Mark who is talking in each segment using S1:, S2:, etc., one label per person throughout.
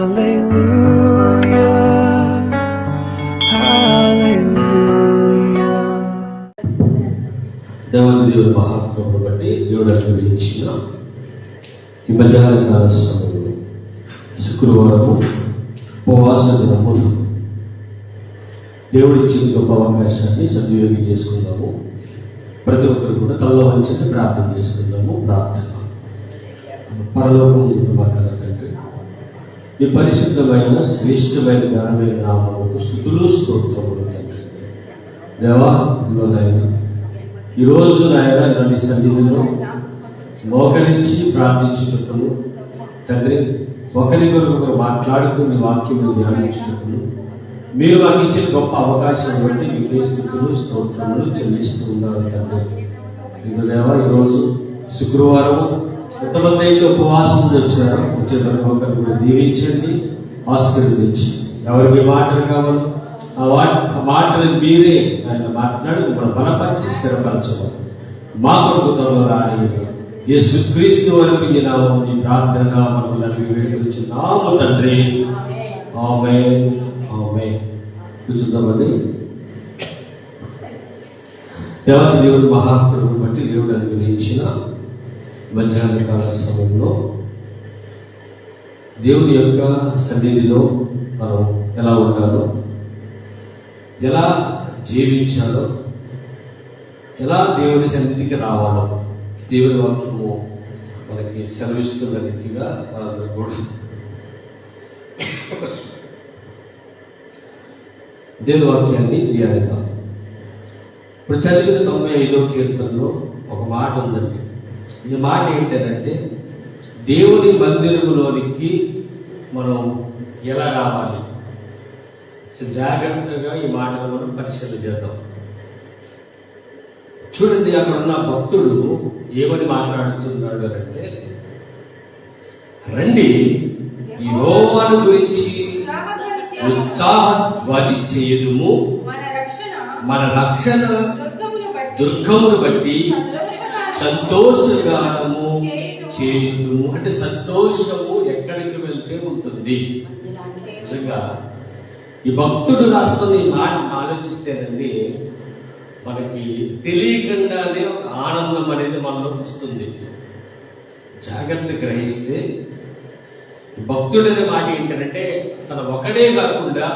S1: దేవత దేవుని మహాత్మను బట్టి దేవుడు అనుగ్రహించిన ఈ మధ్యాహ్న కాల సమయంలో శుక్రవారము ఉపవాస దినము దేవుడు ఇచ్చిన గొప్ప అవకాశాన్ని సద్వినియోగం చేసుకుందాము. ప్రతి ఒక్కరు కూడా తలలో వంచని ప్రార్థన చేసుకుందాము. ప్రార్థన. పరలోకం పక్కన మీ పరిశుద్ధమైన శ్రేష్టమైన ఘనమైన నామకు స్థుతులు స్తోత్రములు తండ్రి దేవా ఇదిగో నాయన ఈరోజు నాయన నన్ను సన్నిధిలో మోకరించి ప్రార్థించుటకును తండ్రి ఒకరు మాట్లాడుకుని వాక్యము ధ్యానించుటకును మీరు మాకు ఇచ్చిన గొప్ప అవకాశం బట్టి మీకే స్థుతులు స్తోత్రములు చెల్లిస్తూ ఉన్నారు తండ్రి. ఇదిగో దేవా ఈరోజు శుక్రవారం ఎంతమంది అయితే ఉపవాసం వచ్చారో వచ్చే ప్రతి ఒక్కరు కూడా దీవించండి ఆశీర్వదించి ఎవరికి మాటలు కావాలి ఆ మాటలు మీరే ఆయన మాట్లాడి మిమ్మల్ని బలపరిచి స్థిరపరచడం. మా ప్రభుత్వంలో రాని యేసు క్రీస్తు వరకు ఈ నామం ఈ ప్రార్థన మనకు నలిగి వేడుకొచ్చున్నాము తండ్రి. ఆమె ఆమె కూర్చుందామండి. దేవత దేవుడు మహాప్రభు బట్టి దేవుడు అనుగ్రహించిన మధ్యాహ్న కాల సమయంలో దేవుని యొక్క సన్నిధిలో మనం ఎలా ఉండాలో ఎలా జీవించాలో ఎలా దేవుని సన్నిధికి రావాలో దేవుని వాక్యము మనకి సెలవిస్తున్న రీతిగా మనందరూ కూడా దేవుని వాక్యాన్ని ధ్యానిద్దాం. ఇప్పుడు చదివిన తొంభై ఐదో కీర్తనలో ఒక మాట ఉందండి. ఈ మాట ఏంటంటే దేవుని మందిరములోనికి మనం ఎలా రావాలి? జాగ్రత్తగా ఈ మాటలు మనం పరిశీలన చేద్దాం. చూడండి అక్కడ ఉన్న భక్తుడు ఏమని మాట్లాడుతున్నాడు అంటే రండి ఈ రోమాను గురించి ఉత్సాహ ధ్వని చేయదుము.
S2: మన రక్షణ దుర్గమును బట్టి సంతోషగానము
S1: సంతోషగానము చేయుదుము. అంటే సంతోషము ఎక్కడికి వెళ్తే ఉంటుంది. నిజంగా ఈ భక్తుడు రాస్తున్న ఈ ఆలోచిస్తేనండి మనకి తెలియకుండానే ఒక ఆనందం అనేది మనలో వస్తుంది. జాగ్రత్త గ్రహిస్తే భక్తుడనే మాట ఏంటంటే తన ఒకడే కాకుండా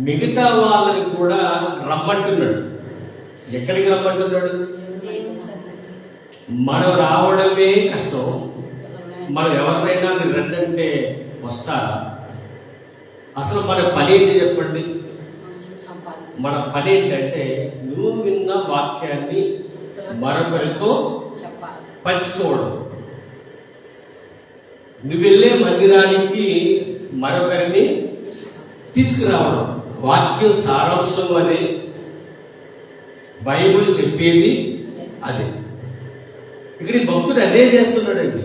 S1: మిగతా వాళ్ళని కూడా రమ్మంటున్నాడు. ఎక్కడికి రమ్మంటున్నాడు? మనం రావడమే కష్టం. మనం ఎవరినైనా మీరు రండి వస్తారా? అసలు మన పని ఏంటి చెప్పండి? మన పని ఏంటంటే నువ్వు విన్న వాక్యాన్ని మరొకరితో పంచుకోవడం. నువ్వు వెళ్ళే మందిరానికి మరొకరిని తీసుకురావడం. వాక్యం సారాంశం అనే బైబుల్ చెప్పేది అదే. ఇక్కడ ఈ భక్తుడు అదే చేస్తున్నాడండి.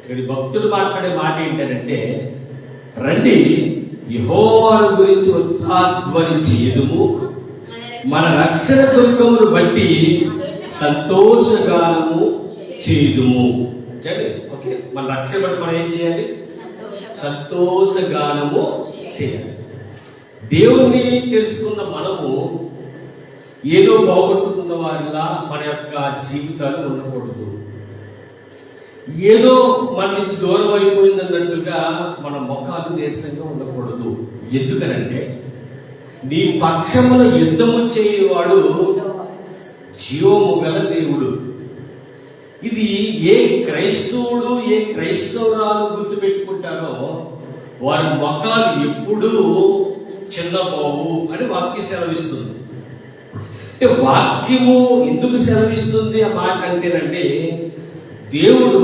S1: ఇక్కడ భక్తులు మాట్లాడే మాట ఏంటంటే రండి యహోవాను గురించి ఉత్సాధ్వనించి ఎదుము మన రక్షణ దుర్గమును బట్టి సంతోషగానము చేయుదుము. చండి ఓకే మన రక్షణ బట్టి మనం ఏం చేయాలి? సంతోషగానము చేయాలి. దేవుణ్ణి తెలుసుకున్న మనము ఏదో బాగుంటున్న వారిలా మన యొక్క జీవితాలు ఉండకూడదు. ఏదో మన నుంచి దూరం అయిపోయిందన్నట్టుగా మన ముఖాలు నీరసంగా ఉండకూడదు. ఎందుకనంటే నీ పక్షమున యుద్ధము చేయవాడు జీవము గల దేవుడు. ఇది ఏ క్రైస్తవుడు ఏ క్రైస్తవురాలు గుర్తుపెట్టుకుంటారో వారి ముఖాలు ఎప్పుడూ చిన్నబాబు అని వాక్య సెలవిస్తుంది. వాక్యము ఎందుకు సెలవిస్తుంది ఆ మాట అంటేనంటే దేవుడు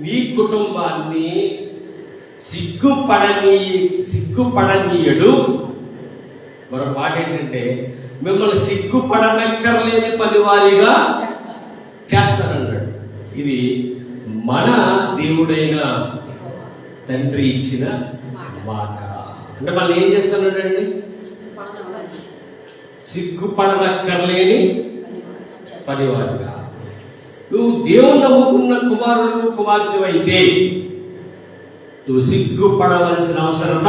S1: నీ కుటుంబాన్ని సిగ్గుపడని సిగ్గుపడనీయడు. మరొక మాట ఏంటంటే మిమ్మల్ని సిగ్గుపడనక్కర్లేని పనివారిగా చేస్తానన్నాడు. ఇది మన దేవుడైన తండ్రి ఇచ్చిన మాట. అంటే మళ్ళీ ఏం చేస్తున్నాడండి సిగ్గుపడనక్కర్లేని పనివారుగా. నువ్వు దేవుని నమ్ముకున్న కుమారుడు కుమార్తె అయితే నువ్వు సిగ్గుపడవలసిన అవసరం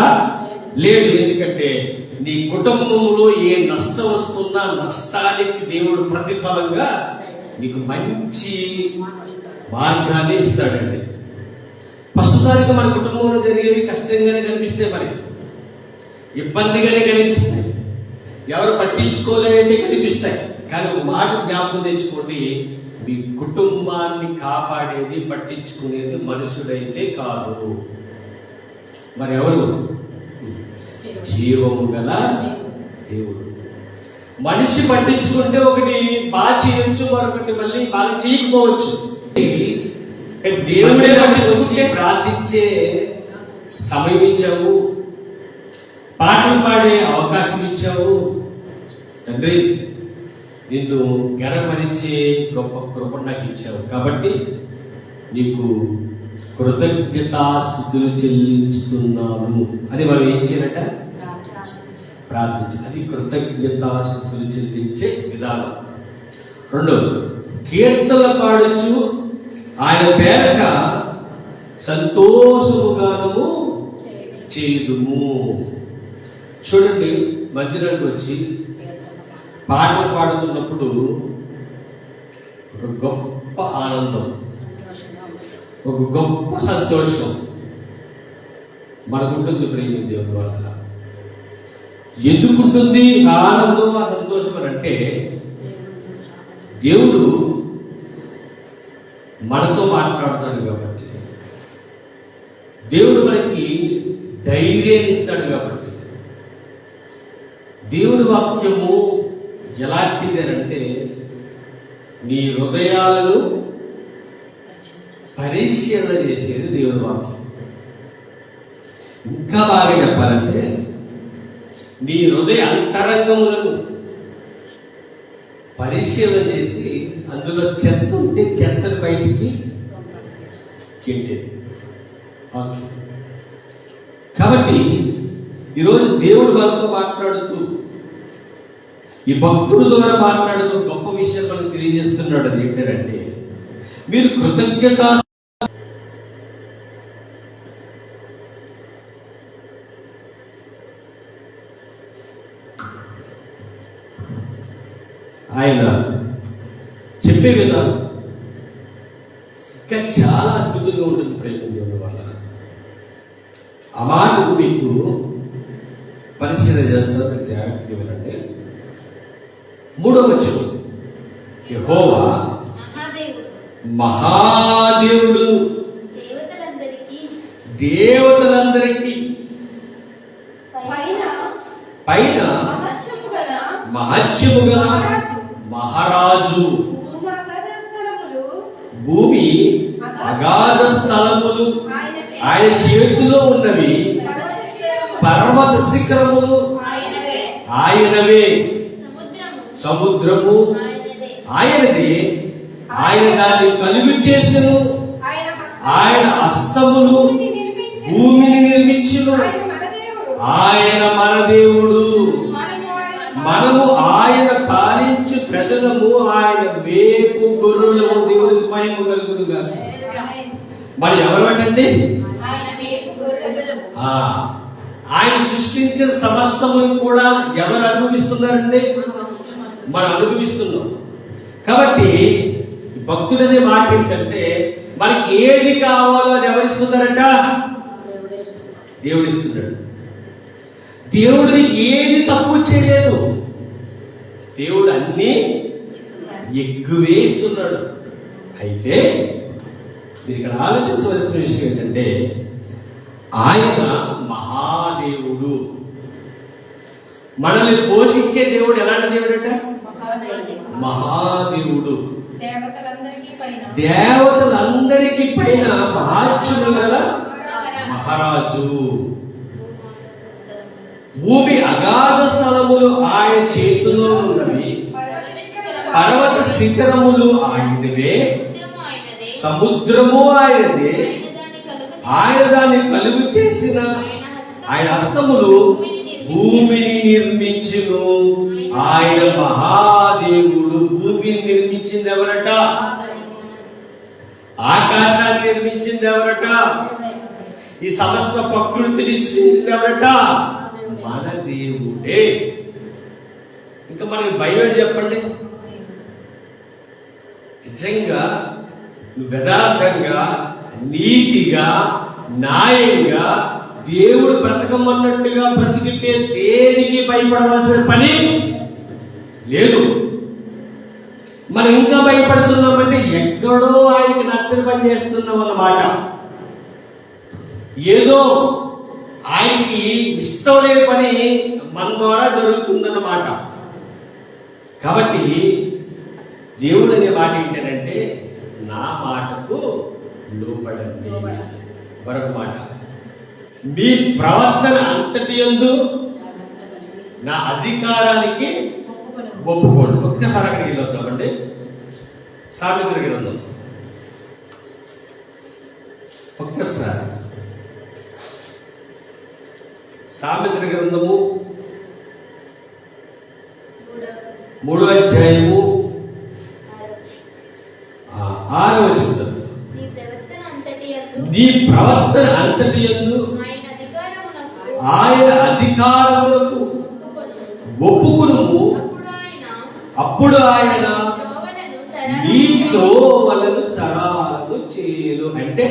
S1: లేదు. ఎందుకంటే నీ కుటుంబంలో ఏ నష్టం వస్తున్నా నష్టానికి దేవుడు ప్రతిఫలంగా నీకు మంచి మార్గాన్ని ఇస్తాడండి. ప్రస్తుతానికి మన కుటుంబంలో జరిగేవి కష్టంగానే కనిపిస్తాయి మనకి. ఇబ్బందిగానే కనిపిస్తాయి. ఎవరు పట్టించుకోలేని కనిపిస్తాయి. కానీ ఒక మాట జ్ఞాపకం తెచ్చుకోండి. మీ కుటుంబాన్ని కాపాడేది పట్టించుకునేది మనుషుడైతే కాదు. మరి ఎవరు జీవము గల దేవుడు. మనిషి పట్టించుకుంటే ఒకటి బాగా చేయొచ్చు మరొకటి మళ్ళీ బాగా చేయకపోవచ్చు కానీ దేవుడే పట్టించుకుంటే ప్రార్థించే సమయం ఇచ్చావు. పాటలు పాడే అవకాశం ఇచ్చావు. తండ్రి నిన్ను గనపరిచే గొప్ప కృప నాకు ఇచ్చావు. కాబట్టి నీకు కృతజ్ఞతాస్థుతులు చెల్లిస్తున్నాను అని మనం ఏం చేయాలట? ప్రార్థించి అది కృతజ్ఞతాస్థుతులు చెల్లించే విధానం. రెండవది కీర్తన పాడుచు ఆయన పేరక సంతోషముగానము చేయుదుము. చూడండి మందిరానికి వచ్చి పాటలు పాడుతున్నప్పుడు ఒక గొప్ప ఆనందం ఒక గొప్ప సంతోషం మనకుంటుంది ప్రేమ దేవుని వల్ల ఎందుకుంటుంది ఆనందం ఆ సంతోషం అని అంటే దేవుడు మనతో మాట్లాడుతాడు కాబట్టి దేవుడు మనకి ధైర్యాన్ని ఇస్తాడు కాబట్టి దేవుని వాక్యము ఎలాంటిది అని అంటే నీ హృదయాలను పరిశీలన చేసేది దేవుని వాక్యం. ఇంకా బాగా చెప్పాలంటే నీ హృదయ అంతరంగములను పరిశీలన చేసి అందులో చెత్త ఉంటే చెత్తను బయటికి కింటేది వాక్యం కాబట్టి ఈరోజు దేవుడు మనతో మాట్లాడుతూ ఈ భక్తుల ద్వారా మాట్లాడుతూ గొప్ప విషయం మనకు తెలియజేస్తున్నాడు అది ఏంటంటే మీరు కృతజ్ఞత ఆయన చెప్పే విధానం. ఇంకా చాలా అద్భుతంగా ఉంటుంది ప్రేమ దేవుని వల్ల ఆ మీకు పరిశీలన చేస్తారు జాగ్రత్తగా వినండి. మూడో వచ్చును యెహోవా
S3: మహాదేవుడు దేవతలందరికీ
S2: పైన
S1: పైన
S2: మహత్యము గల
S1: మహారాజు. భూమి అగాధ స్థలములు
S2: ఆయన చేతి
S1: ఆయన చేతిలో ఉన్నవి
S2: పర్వత శిఖరములు ఆయనవే.
S3: సముద్రము ఆయనదే.
S1: ఆయన దాన్ని కలుగు చేసెను
S2: ఆయన
S1: హస్తములు
S2: భూమిని నిర్మించెను. ఆయన మన దేవుడు మనము ఆయన
S1: పాలించు ప్రజలము ఆయన వేపు గొర్రెలము దేవుడికి మహిమ కలుగునుగా. మరి ఎవరటండి
S2: ఆయన
S1: సృష్టించిన సమస్తమును కూడా ఎవరు అనుభవిస్తున్నారండి? మనం అనుభవిస్తున్నాం. కాబట్టి భక్తులనే మాట ఏంటంటే మనకి ఏది కావాలో అది ఎవరిస్తున్నారట దేవుడిస్తున్నాడు. దేవుడిని ఏది తప్పు చేయలేదు. దేవుడు అన్నీ ఎక్కువే ఇస్తున్నాడు అయితే మీరు ఇక్కడ ఆలోచించవలసిన విషయం ఏంటంటే ఆయన మహాదేవుడు. మనల్ని పోషించే దేవుడు ఎలాంటి దేవుడు అంట మహాదేవుడు.
S2: దేవతలందరికీ పైన.
S1: గల మహారాజు. భూమి అగాధ స్థలములు ఆయన చేతుల్లో ఉన్నవి.
S2: పర్వత శిఖరములు
S1: ఆయనవే.
S3: సముద్రము ఆయనదే. ఆయన
S1: ఆయన
S3: దాన్ని కలుగు
S1: దాన్ని కలుగు చేసిన ఆయన హస్తములు భూమిని నిర్మించును. ఆయన మహాదేవుడు భూమిని నిర్మించింది ఎవరట? ఆకాశాన్ని నిర్మించింది ఎవరట? ఈ సమస్త ప్రకృతిని సృష్టించింది ఎవరట? మన దేవుడే. ఇంకా మనకి భయం చెప్పండి? నిజంగా యథార్థంగా నీతిగా న్యాయంగా దేవుడు బ్రతకమన్నట్టుగా బ్రతికితే దేనికి భయపడవలసిన పని లేదు. మనం ఇంకా భయపడుతున్నామంటే ఎక్కడో ఆయనకి నచ్చని పని చేస్తున్నాం అన్నమాట. ఏదో ఆయనకి ఇష్టం లేని పని మన ద్వారా జరుగుతుందన్నమాట. కాబట్టి దేవుడు అనే మాట ఏంటంటే నా మాటకు లోపడండి మరొక మాట. మీ ప్రవర్తన అంతటి యందు నా అధికారానికి ఒప్పుకోండి. ఒక్కసారి అక్కడికి వెళ్ళొద్దామండి సామెతల గ్రంథం. ఒక్కసారి. సామెతల గ్రంథము మూడో అధ్యాయము ఆరో వచనం.
S3: నీ ప్రవర్తన అంతటి యందు
S1: నీ ప్రవర్తన అంతటి యందు
S3: ఆయన
S1: అధికారములకు
S3: ఒప్పుకొను. అప్పుడు ఆయన
S1: నీ త్రోవలను సరాలు చేయను. అంటే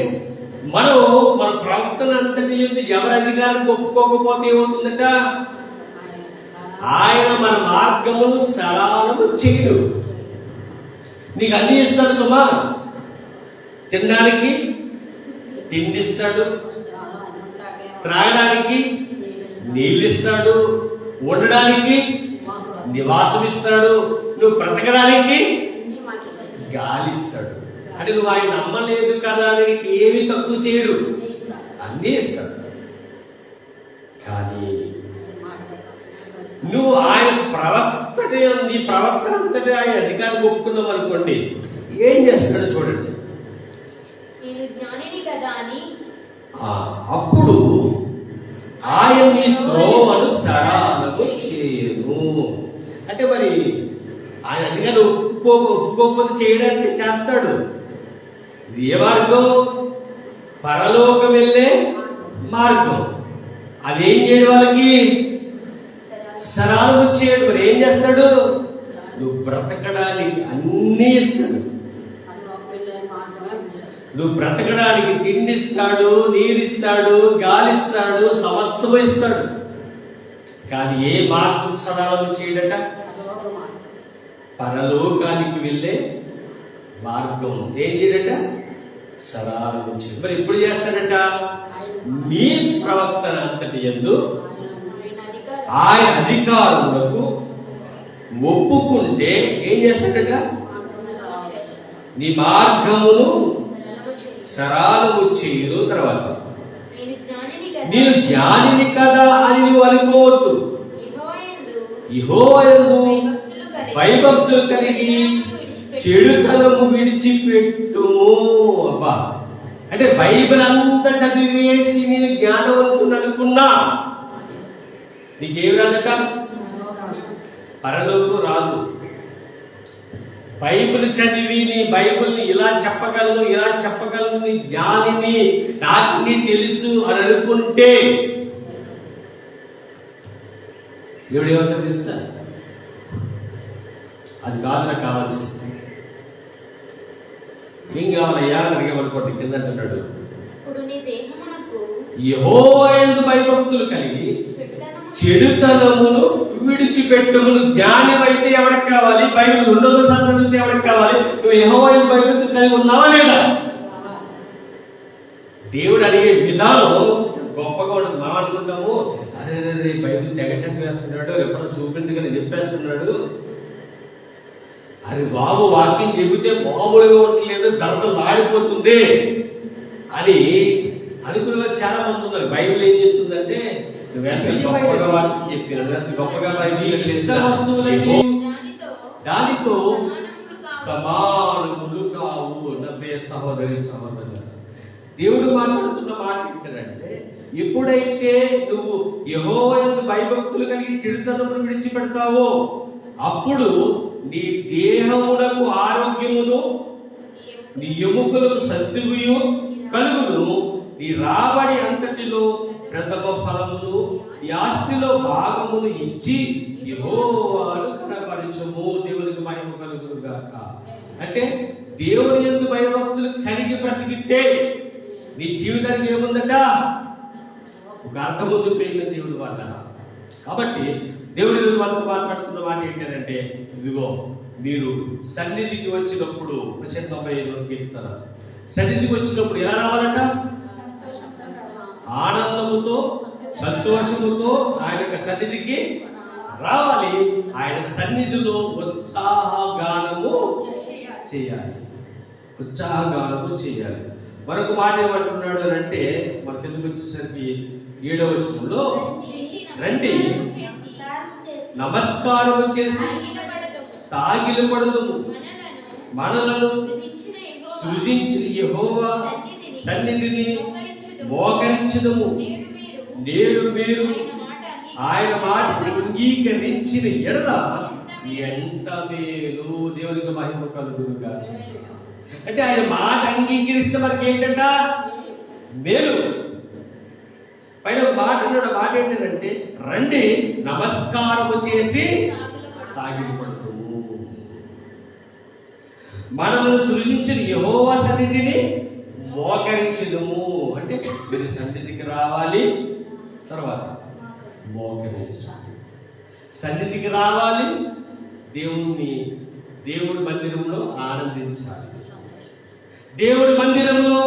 S1: మనం మన ప్రవర్తన అంతటి ఎవరి అధికారానికి ఒప్పుకోకపోతే ఏమవుతుందట? ఆయన మన మార్గమును సరళము చేయడు నీకు అన్ని ఇస్తాడు సుమా. తినడానికి తిండిస్తాడు. త్రాగడానికి నీళ్ళు ఇస్తాడు ఉండడానికి నివాసం ఇస్తాడు నువ్వు బ్రతకడానికి గాలి ఇస్తాడు అంటే నువ్వు ఆయన నమ్మలేదు కదా అని నీకు ఏమీ తక్కువ చేయడు. అన్నీ ఇస్తాడు. కానీ నువ్వు ఆయన ప్రవర్తన నీ ప్రవర్తన అంతటి ఆయన అధికారం ఒప్పుకున్నావు అనుకోండి ఏం చేస్తాడో చూడండి.
S3: అని
S1: అప్పుడు ఆయన నీ త్రోవను సరాలకు చేయను. అంటే మరి ఆయన అందుకని ఒప్పుకో ఒప్పుకోకపోతే చేయడానికి చేస్తాడు. ఇది ఏ మార్గం? పరలోకం వెళ్ళే మార్గం. అదేం చేయడం వాళ్ళకి? సరాలు చేయడు. మరి ఏం చేస్తాడు? నువ్వు బ్రతకడానికి అన్నీ ఇస్తాడు. నువ్వు బ్రతకడానికి తిండిస్తాడు నీరిస్తాడు గాలిస్తాడు సమస్తము ఇస్తాడు. కానీ ఏ మార్గం సరాలు చేయడట? పరలోకానికి వెళ్ళే మార్గం ఏం చేయడట? సరాలు చేయడం. మరి ఎప్పుడు చేస్తాడట? మీ ప్రవర్తన అంతటి ఎందు
S3: ఆయన
S1: అధికారులకు ఒప్పుకుంటే ఏం చేస్తాడట? నీ మార్గమును సరాలము చేయదు తర్వాత.
S3: నేను జ్ఞానిని కదా.
S1: అని నువ్వు అనుకోవద్దు. ఇహోయందు
S3: భయభక్తులు కలిగి
S1: భయభక్తులు కలిగి చెడుతనము విడిచిపెట్టుము. అబ్బా! అంటే బైబిల్ అంతా చదివేసి నేను జ్ఞానవంతుని అనుకున్నా. నీకేం రాదట పరలోకం రాదు. బైబిల్ చదివి నీ బైబిల్ని ఇలా చెప్పగలను ఇలా చెప్పగలను నీ జ్ఞానిని నాకు తెలుసు అని అనుకుంటే దేవుడు ఏమంటారు తెలుసా? అది కాదు నాకు కావాల్సింది. ఏం కావాలయ్యా అడిగేమనుకోండి కింద అంటున్నాడు.
S3: దేహమునకు
S1: యెహోవాయందు భయభక్తులు కలిగి చెడుతనమును విడిచిపెట్టుమును జ్ఞానం అయితే ఎవరికి కావాలి? బైబిల్ ఉండదు చదివితే ఎవరికి కావాలి? నువ్వు యెహోవాయందు బైబిల్ కలిగి ఉన్నావా లేదా? దేవుడు అడిగే విధానం గొప్పగా ఉండదు. మనం అనుకుంటాము అరే రే బైబిల్ తెగ చెప్పేస్తున్నాడు ఎప్పుడో చూపింది కానీ చెప్పేస్తున్నాడు. అరే బాబు వాక్యం చెబితే మామూలుగా ఉండలేదు దంతం ఆడిపోతుంది అని అనుకునే చాలా మంది ఉన్నారు. బైబిల్ ఏం చెప్తుందంటే గొప్పగా వాక్యం చెప్పిన ఎంత గొప్పగా బైబిల్ ఇష్ట వస్తువులన్నీ
S3: దానితో
S1: దానితో
S3: సమానములు
S1: సమానములు
S3: కావు.
S1: నవ్వే సహోదరి సహోదరు దేవుడు మాట్లాడుతున్న మాట ఏంటంటే ఎప్పుడైతే నువ్వు యహోవయందు భయభక్తులు కలిగి చిరుతనమును విడిచిపెడతావో అప్పుడు నీ దేహమునకు ఆరోగ్యమును నీ ఎముకలకు సత్తుగుయు కలుగును. నీ రాబడి అంత ప్రథమ ఫలమును ఈ ఆస్తిలో భాగమును ఇచ్చి యెహోవాను కనపరచము దేవునికి మహిమ కలుగును గాక అంటే దేవుని ఎందు భయభక్తులు కలిగి బ్రతికితే నీ జీవితానికి ఏముందట? ఒక అర్థం ఉంది ప్రేమ దేవుడు వల్ల. కాబట్టి దేవుడి ఈరోజు మనతో మాట్లాడుతున్న మాట ఏంటంటే ఇదిగో మీరు సన్నిధికి వచ్చినప్పుడు ఒక తొంభై ఐదు కీర్తన. సన్నిధికి వచ్చినప్పుడు ఎలా రావాలట? ఆనందముతో సంతోషముతో ఆయన యొక్క సన్నిధికి రావాలి ఆయన సన్నిధిలో ఉత్సాహగానము
S2: చేయాలి.
S1: ఉత్సాహగానము చేయాలి మరొక మాట ఏమంటున్నాడు అని అంటే మనకి ఎందుకు వచ్చేసరికి ఏడవ వచనంలో రండి. నమస్కారం చేసి సాగిలు పడదు మనలను సృజించిన యహోవా సన్నిధిని మోకరించదము. నేడు మీరు ఆయన మాట అంగీకరించిన ఎడల ఎంత మేలు. దేవునికి మహిమ కలుగునుగా అంటే ఆయన మాట అంగీకరిస్తే మనకి ఏంటంట మేలు. పైన ఒక మాట ఉన్నాడు. ఆ మాట ఏంటంటే రండి నమస్కారము చేసి సాగిలపడదు మనల్ని సృజించిన యహోవా సన్నిధిని మోకరించదము. కాబట్టి మీరు సన్నిధికి రావాలి. తర్వాత మోకరించాలి సన్నిధికి రావాలి. దేవుణ్ణి దేవుడి మందిరంలో ఆనందించాలి. దేవుడి మందిరంలో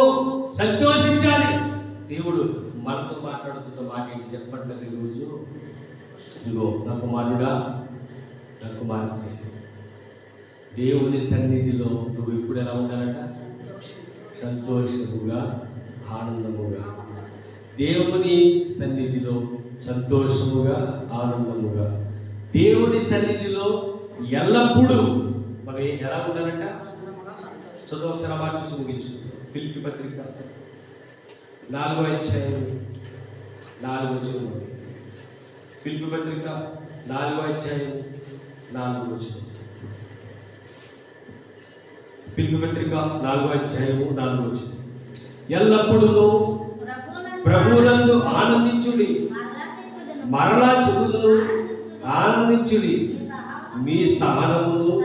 S1: సంతోషించాలి. దేవుడు మనతో మాట్లాడుతున్న మాట ఏంటి చెప్పండి ఈరోజు ఇదిగో నా కుమారుడా నా కుమార్తె. దేవుని సన్నిధిలో నువ్వు ఇప్పుడు ఎలా ఉండాలంట? సంతోషముగా ఆనందముగా. దేవుని సన్నిధిలో సంతోషముగా ఆనందముగా. దేవుని సన్నిధిలో ఎల్లప్పుడూ మనం ఎలా ఉండాలంట? చదువు ఒకసారి మాట చూసి ముగించు. పిలిపి పత్రిక నాలుగో అధ్యాయం నాలుగో చదువు పిలిపి పత్రిక నాలుగో అధ్యాయం నాలుగు చదువు పిలిపి పత్రిక నాలుగో అధ్యాయము నాలుగు వచ్చింది ఎల్లప్పుడూ ప్రభువులందు ఆనందించుడి. మరలా చెబుదును ఆనందించుడి మీ సహనమును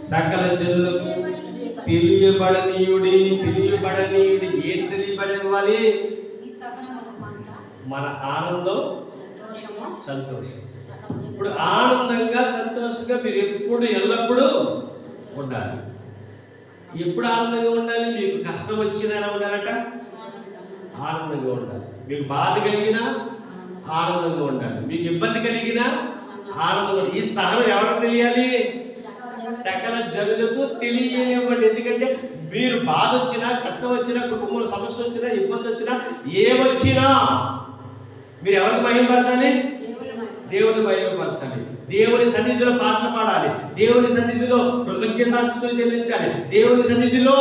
S1: సకల జనులకు తెలియబడనీయుడి తెలియబడనీయుడి ఏం తెలియబడనివ్వాలి? మన ఆనందం సంతోషం. ఇప్పుడు ఆనందంగా సంతోషంగా మీరు ఎప్పుడు ఎల్లప్పుడూ ఉండాలి. ఎప్పుడు ఆనందంగా ఉండాలి? మీకు కష్టం వచ్చినా ఎలా ఉండాలట? ఆనందంగా ఉండాలి. మీకు బాధ కలిగినా ఆనందంగా ఉండాలి. మీకు ఇబ్బంది కలిగినా ఆనందంగా. ఈ సహనం ఎవరికి తెలియాలి? సకల జనులకు తెలియనివ్వండి. ఎందుకంటే మీరు బాధ వచ్చినా కష్టం వచ్చినా కుటుంబంలో సమస్య వచ్చినా ఇబ్బంది వచ్చినా ఏమొచ్చినా మీరు ఎవరికి మహిమపరచాలి
S2: దేవుని మహిమ.
S1: దేవుని సన్నిధిలో పాటలు పాడాలి. దేవుని సన్నిధిలో కృతజ్ఞతాస్తుతులు చెల్లించాలి. దేవుని సన్నిధిలో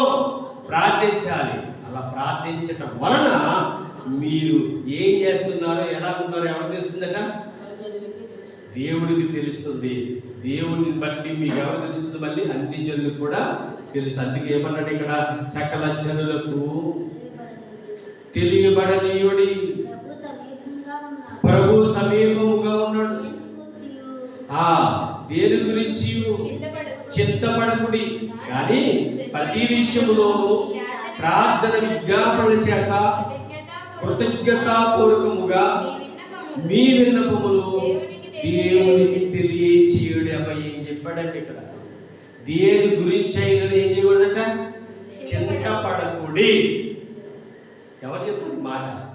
S1: ప్రార్థించాలి. అలా ప్రార్థించటం వలన మీరు ఏం చేస్తున్నారో ఎలా ఉన్నారో ఎవరు తెలుస్తుందట? దేవుడికి తెలుస్తుంది. దేవుడిని బట్టి మీకు ఎవరు తెలుస్తుంది? మళ్ళీ అన్ని జనులకు కూడా తెలుసు. అందుకే ఏమన్నాడు ఇక్కడ? సకల జనులకు తెలియబడనీయుడి. ప్రభు సమీపముగా ఉన్నాడు. ఆ దేని గురించి?
S2: చింతపడకు.
S1: చింతపడకుడి. కానీ ప్రతి విషయములోనూ ప్రార్థన విజ్ఞాపనల చేత కృతజ్ఞతాపూర్వకముగా మీ విన్నపములు దేవునికి తెలియచేయుడి. అబ్బాయి ఏం చెప్పాడండి ఇక్కడ? దేని గురించి అయినా ఏం చేయకూడదట? చింతపడకుడి. ఎవరు చెప్పారు? మాట.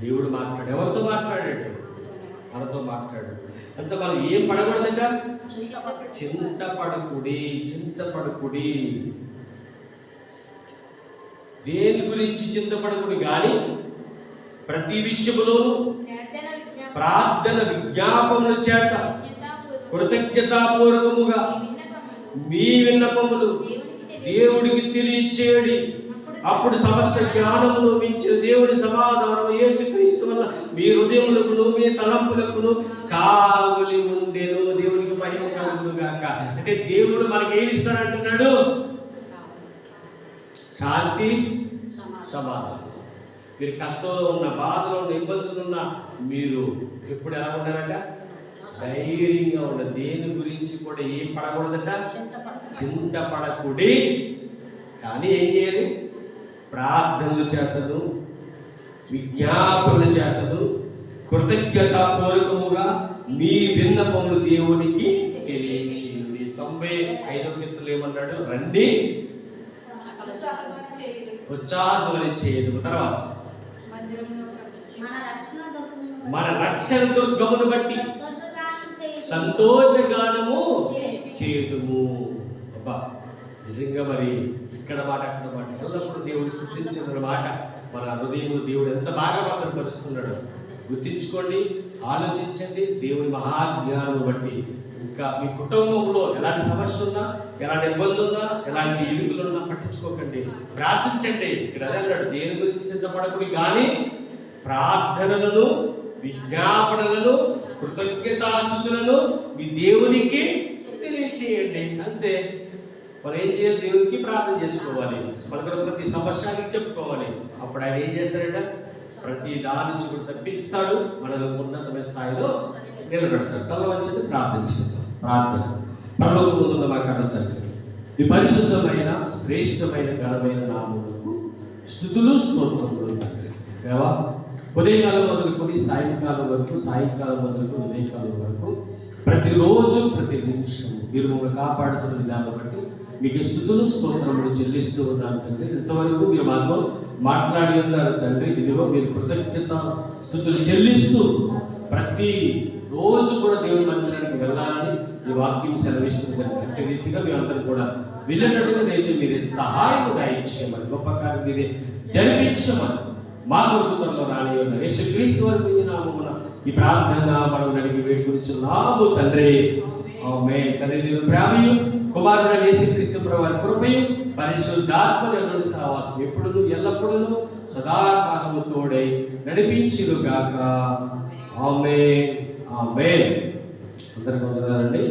S1: దేవుడు మాట్లాడు. ఎవరితో మాట్లాడాడు? మనతో మాట్లాడు. అంత మనం ఏం ఇంకా చింతపడకుడి చింతపడకుడి. దేని గురించి చింతపడకుడి కానీ ప్రతి విషయములోను
S2: ప్రార్థన
S1: విజ్ఞాపముల చేత
S2: కృతజ్ఞతాపూర్వకముగా మీ విన్నపములు
S1: దేవుడికి తెలియచేయడి. అప్పుడు సమస్త జ్ఞానమును మించిన దేవుడి సమాధానం యేసుక్రీస్తు వల్ల మీ హృదయములకును మీ తలంపులకును కావులి ఉండేను దేవునికి మహిమ కలుగును గాక అంటే దేవుడు మనకి ఏమి ఇస్తానంటున్నాడు శాంతి సమాధానం. మీరు కష్టంలో ఉన్న బాధలో ఉన్న ఇబ్బందులు ఉన్న మీరు ఎప్పుడు ఎలా ఉండాలంట? ధైర్యంగా ఉన్న దేని గురించి కూడా ఏం పడకూడదట? చింతపడకుడి కానీ ఏం చేయాలి? ప్రార్థనల చేతను విజ్ఞాపనలు చేతను కృతజ్ఞత పూర్వకముగా మీ విన్నపములు దేవునికి తెలియచేయండి. తొంభై ఐదో కీర్తనలు ఏమన్నాడు? రండి.
S2: ఉత్సాహంగా చేయదు
S1: తర్వాత
S3: మన రక్షణ
S1: దుర్గమును బట్టి సంతోషగానము చేయటము అబ్బా నిజంగా మరి ఇక్కడ మాట అక్కడ మాట ఎల్లప్పుడూ దేవుడు సృష్టించిన మాట. మన హృదయం దేవుడు ఎంత బాగా భద్రపరుస్తున్నాడు. గుర్తించుకోండి ఆలోచించండి. దేవుని మహాజ్ఞానం బట్టి ఇంకా మీ కుటుంబంలో ఎలాంటి సమస్య ఉన్నా ఎలాంటి ఇబ్బంది ఉన్నా ఎలాంటి ఇరుగులు ఉన్నా పట్టించుకోకండి. ప్రార్థించండి. ఇక్కడ అదే అన్నాడు దేని గురించి సిద్ధపడకూడదు కానీ ప్రార్థనలను విజ్ఞాపనలను కృతజ్ఞతాస్థుతులను మీ దేవునికి తెలియచేయండి. అంతే. మనం ఏం చేయాలి? దేవునికి ప్రార్థన చేసుకోవాలి. మన ప్రతి సమస్యకి చెప్పుకోవాలి. అప్పుడు ఆయన ఏం చేస్తారంటే ప్రతి దాని నుంచి కూడా తప్పిస్తాడు మనల్ని ఉన్నతమైన స్థాయిలో నిలబెడతాడు. తల వచ్చింది ప్రార్థించుకుందాం ప్రార్థన పరలోకములో మా కన్న తండ్రి ఈ పరిశుద్ధమైన శ్రేష్టమైన ఘనమైన నామములకు స్థుతులు స్తోత్రములు తండ్రి దేవా ఉదయకాలం మొదలుకొని సాయంకాలం వరకు సాయంకాలం మొదలుకొని ఉదయకాలం వరకు ప్రతిరోజు ప్రతి నిమిషం మీరు మమ్మల్ని కాపాడుతున్న విధానం బట్టి మీకు స్థుతులు స్తోత్రములు చెల్లిస్తూ ఉన్నాను తండ్రి. ఇంతవరకు మీరు మాతో మాట్లాడి ఉన్నారు తండ్రి. ఇదిగో మీరు కృతజ్ఞత స్థుతులు చెల్లిస్తూ ప్రతి రోజు కూడా దేవుని మందిరానికి వెళ్ళాలని ఈ వాక్యం సెలవిస్తుంది. అట్టి రీతిగా మీ అందరూ కూడా వెళ్ళినట్టుగా అయితే మీరే సహాయం దాయించమని గొప్ప కార్యం మీరే జరిపించమని మా కొరకు రాని ఉన్న యేసుక్రీస్తు వరకు ఈ నామమున ఈ ప్రార్థన మనం నడిగి వేడుకునిచున్నాము తండ్రి. ఆమె తండ్రి దేవుని ప్రేమయు కుమారుడు యేసుక్రీస్తు ప్రభు వారి కృపయు పరిశుద్ధాత్మ నుండి సహవాసం ఎప్పుడు ఎల్లప్పుడూ సదాకాలము తోడై నడిపించుగాక ఆమె ఆమె అందరికి వందనాలండి